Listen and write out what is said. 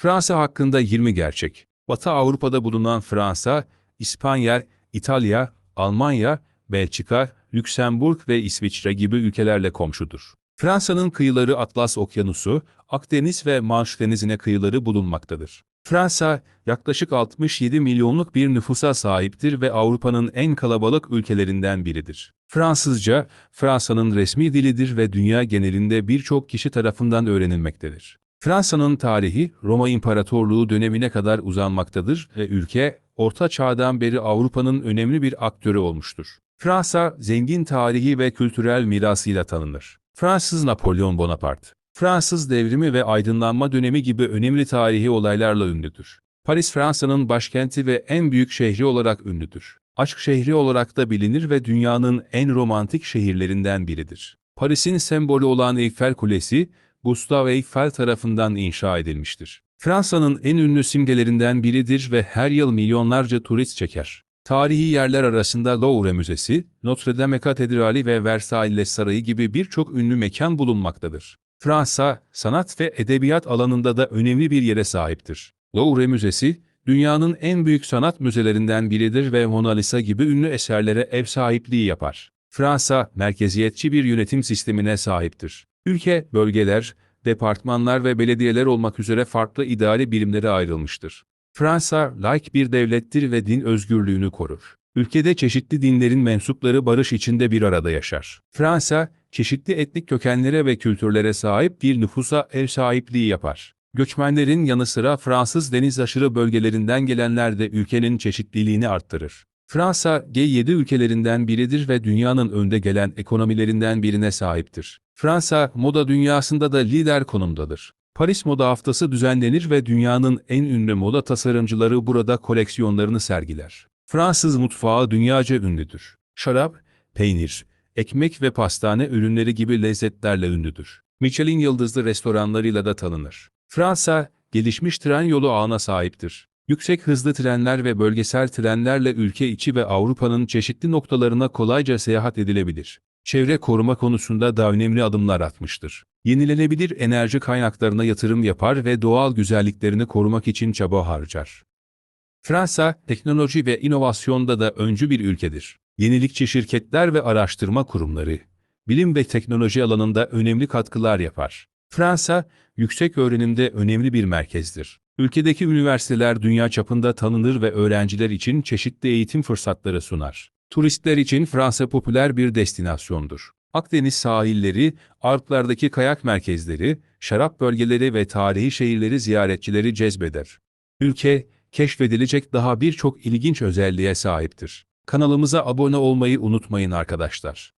Fransa hakkında 20 gerçek. Batı Avrupa'da bulunan Fransa, İspanya, İtalya, Almanya, Belçika, Lüksemburg ve İsviçre gibi ülkelerle komşudur. Fransa'nın kıyıları Atlas Okyanusu, Akdeniz ve Manş Denizi'ne kıyıları bulunmaktadır. Fransa, yaklaşık 67 milyonluk bir nüfusa sahiptir ve Avrupa'nın en kalabalık ülkelerinden biridir. Fransızca, Fransa'nın resmi dilidir ve dünya genelinde birçok kişi tarafından öğrenilmektedir. Fransa'nın tarihi Roma İmparatorluğu dönemine kadar uzanmaktadır ve ülke, Orta Çağ'dan beri Avrupa'nın önemli bir aktörü olmuştur. Fransa, zengin tarihi ve kültürel mirasıyla tanınır. Fransız Napolyon Bonaparte, Fransız devrimi ve aydınlanma dönemi gibi önemli tarihi olaylarla ünlüdür. Paris Fransa'nın başkenti ve en büyük şehri olarak ünlüdür. Aşk şehri olarak da bilinir ve dünyanın en romantik şehirlerinden biridir. Paris'in sembolü olan Eiffel Kulesi, Gustave Eiffel tarafından inşa edilmiştir. Fransa'nın en ünlü simgelerinden biridir ve her yıl milyonlarca turist çeker. Tarihi yerler arasında Louvre Müzesi, Notre Dame Katedrali ve Versailles Sarayı gibi birçok ünlü mekan bulunmaktadır. Fransa, sanat ve edebiyat alanında da önemli bir yere sahiptir. Louvre Müzesi, dünyanın en büyük sanat müzelerinden biridir ve Mona Lisa gibi ünlü eserlere ev sahipliği yapar. Fransa, merkeziyetçi bir yönetim sistemine sahiptir. Ülke, bölgeler, departmanlar ve belediyeler olmak üzere farklı idari birimlere ayrılmıştır. Fransa, laik bir devlettir ve din özgürlüğünü korur. Ülkede çeşitli dinlerin mensupları barış içinde bir arada yaşar. Fransa, çeşitli etnik kökenlere ve kültürlere sahip bir nüfusa ev sahipliği yapar. Göçmenlerin yanı sıra Fransız deniz aşırı bölgelerinden gelenler de ülkenin çeşitliliğini arttırır. Fransa, G7 ülkelerinden biridir ve dünyanın önde gelen ekonomilerinden birine sahiptir. Fransa, moda dünyasında da lider konumdadır. Paris Moda Haftası düzenlenir ve dünyanın en ünlü moda tasarımcıları burada koleksiyonlarını sergiler. Fransız mutfağı dünyaca ünlüdür. Şarap, peynir, ekmek ve pastane ürünleri gibi lezzetlerle ünlüdür. Michelin yıldızlı restoranlarıyla da tanınır. Fransa, gelişmiş tren yolu ağına sahiptir. Yüksek hızlı trenler ve bölgesel trenlerle ülke içi ve Avrupa'nın çeşitli noktalarına kolayca seyahat edilebilir. Çevre koruma konusunda da önemli adımlar atmıştır. Yenilenebilir enerji kaynaklarına yatırım yapar ve doğal güzelliklerini korumak için çaba harcar. Fransa, teknoloji ve inovasyonda da öncü bir ülkedir. Yenilikçi şirketler ve araştırma kurumları, bilim ve teknoloji alanında önemli katkılar yapar. Fransa, yüksek öğrenimde önemli bir merkezdir. Ülkedeki üniversiteler dünya çapında tanınır ve öğrenciler için çeşitli eğitim fırsatları sunar. Turistler için Fransa popüler bir destinasyondur. Akdeniz sahilleri, Alplardaki kayak merkezleri, şarap bölgeleri ve tarihi şehirleri ziyaretçileri cezbeder. Ülke, keşfedilecek daha birçok ilginç özelliğe sahiptir. Kanalımıza abone olmayı unutmayın arkadaşlar.